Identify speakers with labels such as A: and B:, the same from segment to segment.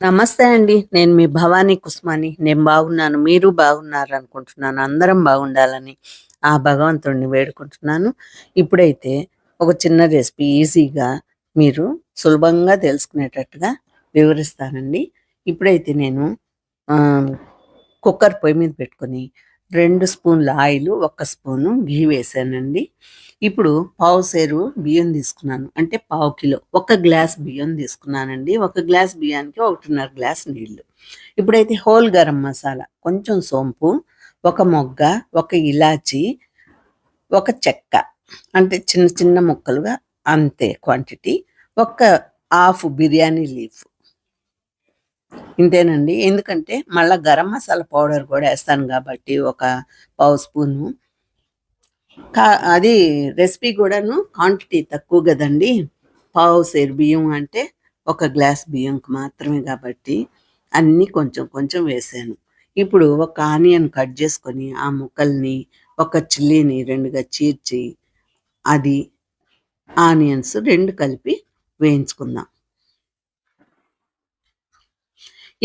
A: నమస్తే అండి. నేను మీ భవానీ కుస్మాని. నేను బాగున్నాను. మీరు బాగున్నారు అనుకుంటున్నాను. అందరం బాగుండాలని ఆ భగవంతుడిని వేడుకుంటున్నాను. ఇప్పుడైతే ఒక చిన్న రెసిపీ ఈజీగా మీరు సులభంగా తెలుసుకునేటట్టుగా వివరిస్తానండి. ఇప్పుడైతే నేను కుక్కర్ పొయ్యి మీద పెట్టుకొని రెండు స్పూన్ల ఆయిల్ ఒక స్పూను ఘీ వేసానండి ఇప్పుడు పావు సేరు బియ్యం తీసుకున్నాను. అంటే పావు కిలో. ఒక గ్లాస్ బియ్యం తీసుకున్నానండి. ఒక గ్లాస్ బియ్యానికి 1.5 గ్లాస్ నీళ్ళు. ఇప్పుడైతే హోల్ గరం మసాలా, కొంచెం సోంపు, ఒక మొగ్గ, ఒక ఇలాచి, ఒక చెక్క అంటే చిన్న చిన్న ముక్కలుగా అంతే క్వాంటిటీ. ఒక హాఫ్ బిర్యానీ లీఫ్. ఇంతేనండి. ఎందుకంటే మళ్ళీ గరం మసాలా పౌడర్ కూడా వేస్తాను కాబట్టి ఒక పావు స్పూను. కా అది రెసిపీ కూడాను క్వాంటిటీ తక్కువ కదండి పావు సేరు బియ్యం అంటే ఒక గ్లాస్ బియ్యంకి మాత్రమే కాబట్టి అన్నీ కొంచెం కొంచెం వేసాను ఇప్పుడు ఒక ఆనియన్ కట్ చేసుకొని ఆ ముక్కల్ని, ఒక చిల్లీని రెండుగా చీర్చి అది, ఆనియన్స్ రెండు కలిపి వేయించుకుందాం.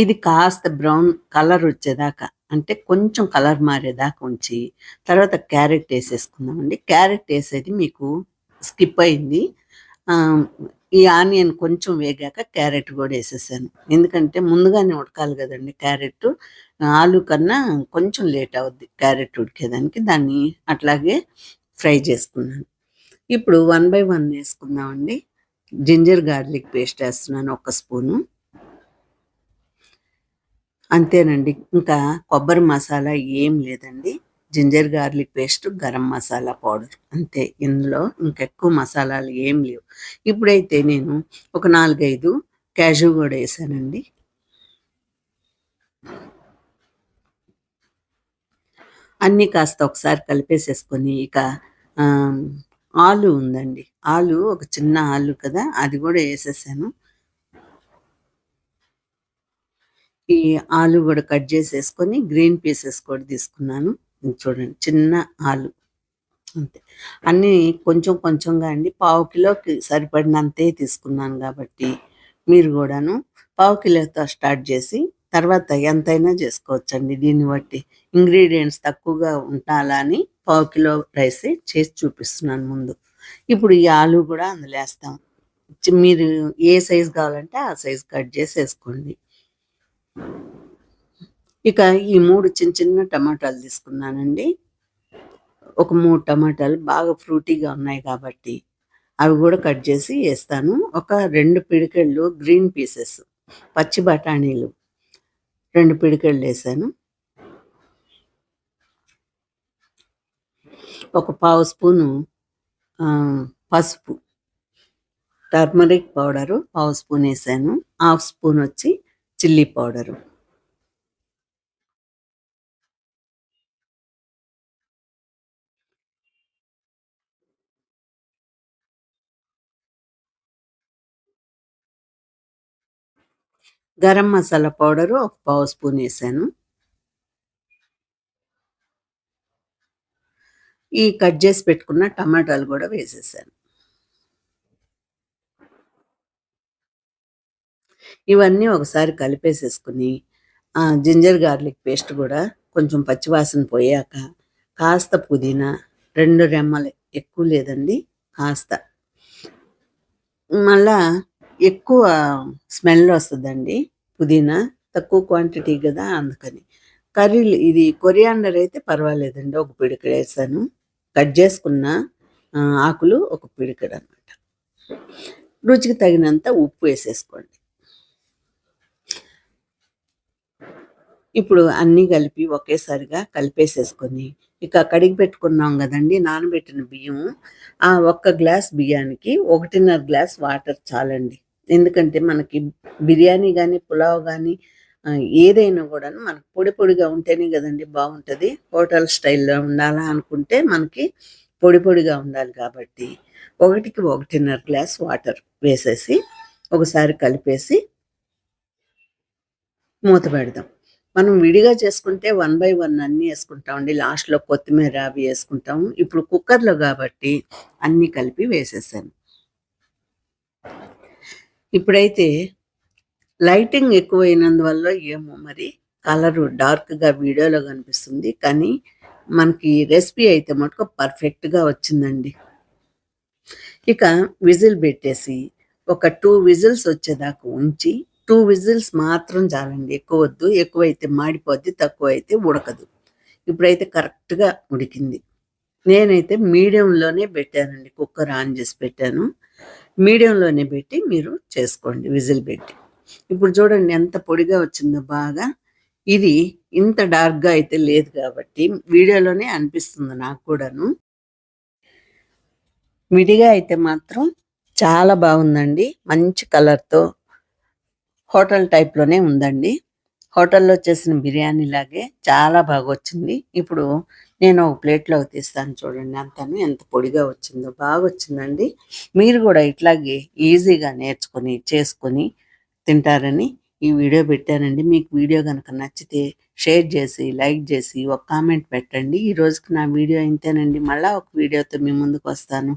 A: ఇది కాస్త బ్రౌన్ కలర్ వచ్చేదాకా అంటే కొంచెం కలర్ మారేదాకా ఉంచి తర్వాత క్యారెట్ వేసేసుకుందామండి క్యారెట్ వేసేది మీకు స్కిప్ అయింది. ఈ ఆనియన్ కొంచెం వేగాక క్యారెట్ కూడా వేసేసాను ఎందుకంటే ముందుగానే ఉడకాలి కదండి క్యారెట్ ఆలు కన్నా కొంచెం లేట్ అవుద్ది క్యారెట్ ఉడికేదానికి. దాన్ని అట్లాగే ఫ్రై చేసుకున్నాను. ఇప్పుడు వన్ బై వన్ వేసుకుందామండి జింజర్ గార్లిక్ పేస్ట్ వేస్తున్నాను ఒక స్పూను. అంతేనండి. ఇంకా కొబ్బరి మసాలా ఏం లేదండి. Ginger garlic paste, garam masala powder అంతే. ఇందులో ఇంకెక్కువ మసాలాలు ఏం లేవు. ఇప్పుడైతే నేను ఒక 4, 5 క్యాషు కూడా వేసానండి అన్నీ కాస్త ఒకసారి కలిపేసేసుకొని ఇక ఆలు ఉందండి. ఆలు ఒక చిన్న ఆలు కదా! అది కూడా వేసేసాను ఈ ఆలు కూడా కట్ చేసేసుకొని గ్రీన్ పీసెస్ కూడా తీసుకున్నాను. చూడండి చిన్న ఆలు. అంతే. అన్నీ కొంచెం కొంచెంగా అండి. పావు కిలోకి సరిపడినంతే తీసుకున్నాను కాబట్టి మీరు కూడాను పావు కిలోతో స్టార్ట్ చేసి తర్వాత ఎంతైనా చేసుకోవచ్చండి దీన్ని బట్టి. ఇంగ్రీడియంట్స్ తక్కువగా ఉండాలా అని పావు కిలో రైస్ చేసి చూపిస్తున్నాను ముందు. ఇప్పుడు ఈ ఆలు కూడా అందులో వేస్తాం మీరు ఏ సైజ్ కావాలంటే ఆ సైజ్ కట్ చేసి వేసుకోండి ఇక ఈ మూడు చిన్న చిన్న టమాటాలు తీసుకున్నానండి. ఒక మూడు టమాటాలు బాగా ఫ్రూటీగా ఉన్నాయి కాబట్టి అవి కూడా కట్ చేసి వేస్తాను ఒక రెండు పిడికెళ్ళు గ్రీన్ పీసెస్ పచ్చి బఠానీలు రెండు పిడికెళ్ళు వేసాను ఒక పావు స్పూను పసుపు. టర్మరిక్ పౌడరు పావు స్పూన్ వేసాను హాఫ్ స్పూన్ వచ్చి chilli powder. Garam masala powder ఒక పావు స్పూన్ వేసాను ఈ కట్ చేసి పెట్టుకున్న టమాటాలు కూడా వేసేసాను. ఇవన్నీ ఒకసారి కలిపేసేసుకొని జింజర్ గార్లిక్ పేస్ట్ కూడా కొంచెం పచ్చివాసన పోయాక కాస్త పుదీనా రెండు రెమ్మలు ఎక్కువ లేదండి. కాస్త. మళ్ళా ఎక్కువ స్మెల్ వస్తుందండి పుదీనా. తక్కువ క్వాంటిటీ కదా అందుకని. కర్రీలు ఇది కొరియాండర్ అయితే పర్వాలేదండి. ఒక పిడికడ వేసాను కట్ చేసుకున్న ఆకులు ఒక పిడికడ అనమాట రుచికి తగినంత ఉప్పు వేసేసుకోండి ఇప్పుడు అన్నీ కలిపి ఒకేసారిగా కలిపేసేసుకొని ఇక కడిగి పెట్టుకున్నాం కదండి నానబెట్టిన బియ్యం. ఆ ఒక్క గ్లాస్ బియ్యానికి 1.5 గ్లాస్ వాటర్ చాలండి. ఎందుకంటే మనకి బిర్యానీ కానీ పులావ్ కానీ ఏదైనా కూడా మనకు పొడి పొడిగా ఉంటేనే కదండి బాగుంటుంది హోటల్ స్టైల్‌లో ఉండాలా అనుకుంటే మనకి పొడి పొడిగా ఉండాలి కాబట్టి 1కి 1.5 గ్లాస్ వాటర్ వేసేసి ఒకసారి కలిపేసి మూత పెడదాం. మనం విడిగా చేసుకుంటే వన్ బై వన్ అన్నీ వేసుకుంటామండి. లాస్ట్‌లో కొత్తిమీర అవి వేసుకుంటాము. ఇప్పుడు కుక్కర్‌లో కాబట్టి అన్నీ కలిపి వేసేసాను. ఇప్పుడైతే లైటింగ్ ఎక్కువైనందువల్ల ఏమో మరి కలరు డార్క్గా వీడియోలో కనిపిస్తుంది. కానీ మనకి రెసిపీ అయితే మటుకు పర్ఫెక్ట్గా వచ్చిందండి. ఇక విజిల్ పెట్టేసి ఒక టూ విజిల్స్ వచ్చేదాకా ఉంచి టూ విజిల్స్ మాత్రం చాలండి. ఎక్కువ వద్దు ఎక్కువైతే మాడిపోద్ది తక్కువ అయితే ఉడకదు. ఇప్పుడైతే కరెక్ట్గా ఉడికింది. నేనైతే మీడియంలోనే పెట్టానండి. కుక్కర్ ఆన్ చేసి పెట్టాను. మీడియంలోనే పెట్టి మీరు చేసుకోండి విజిల్ పెట్టి. ఇప్పుడు చూడండి ఎంత పొడిగా వచ్చిందో బాగా. ఇది ఇంత డార్క్గా అయితే లేదు కాబట్టి వీడియోలోనే అనిపిస్తుంది నాకు కూడాను. విడిగా అయితే మాత్రం చాలా బాగుందండి. మంచి కలర్తో హోటల్ టైప్లోనే ఉందండి. హోటల్లో చేసిన బిర్యానీ లాగే చాలా బాగా వచ్చింది ఇప్పుడు నేను ఒక ప్లేట్లో తీస్తాను చూడండి అంతను. ఎంత పొడిగా వచ్చిందో బాగా వచ్చిందండి మీరు కూడా ఇట్లాగే ఈజీగా నేర్చుకొని చేసుకొని తింటారని ఈ వీడియో పెట్టానండి. మీకు వీడియో కనుక నచ్చితే షేర్ చేసి లైక్ చేసి ఒక కామెంట్ పెట్టండి. ఈ రోజుకి నా వీడియో ఇంతేనండి. మళ్ళీ ఒక వీడియోతో మీ ముందుకు వస్తాను.